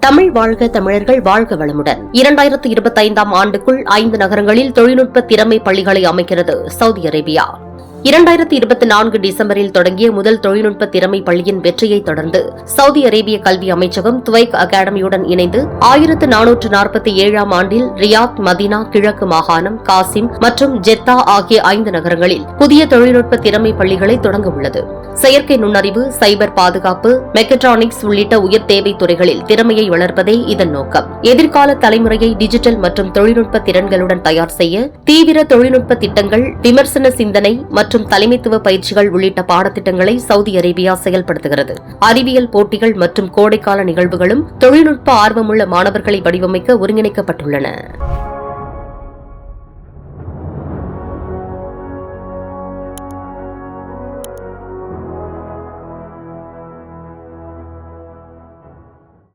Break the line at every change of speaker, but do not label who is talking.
தமிழ் வாழ்க தமிழர்கள் வாழ்க வளமுடன். இரண்டாயிரத்து இருபத்தைந்தாம் ஆண்டுக்குள் ஐந்து நகரங்களில் தொழில்நுட்ப திறமை பள்ளிகளை அமைக்கிறது சவுதி அரேபியா. இரண்டாயிரத்தி இருபத்தி நான்கு டிசம்பரில் தொடங்கிய முதல் தொழில்நுட்ப திறமை பள்ளியின் வெற்றியை தொடர்ந்து சவுதி அரேபிய கல்வி அமைச்சகம் துவைக் அகாடமியுடன் இணைந்து ஆயிரத்து நானூற்று நாற்பத்தி ஏழாம் ஆண்டில் ரியாத் மதினா கிழக்கு மாகாணம் காசிம் மற்றும் ஜெத்தா ஆகிய ஐந்து நகரங்களில் புதிய தொழில்நுட்ப திறமை பள்ளிகளை தொடங்க உள்ளது. செயற்கை நுண்ணறிவு சைபர் பாதுகாப்பு மெக்கட்ரானிக்ஸ் உள்ளிட்ட உயர் தேவை துறைகளில் திறமையை வளர்ப்பதே இதன் நோக்கம். எதிர்கால தலைமுறையை டிஜிட்டல் மற்றும் தொழில்நுட்ப திறன்களுடன் தயார் செய்ய தீவிர தொழில்நுட்ப திட்டங்கள் விமர்சன சிந்தனை மற்றும் மற்றும் தலைமைத்துவ பயிற்சிகள் உள்ளிட்ட பாடத்திட்டங்களை சவுதி அரேபியா செயல்படுத்துகிறது. அறிவியல் போட்டிகள் மற்றும் கோடைக்கால நிகழ்வுகளும் தொழில்நுட்ப ஆர்வமுள்ள மாணவர்களை வடிவமைக்க ஒருங்கிணைக்கப்பட்டுள்ளன.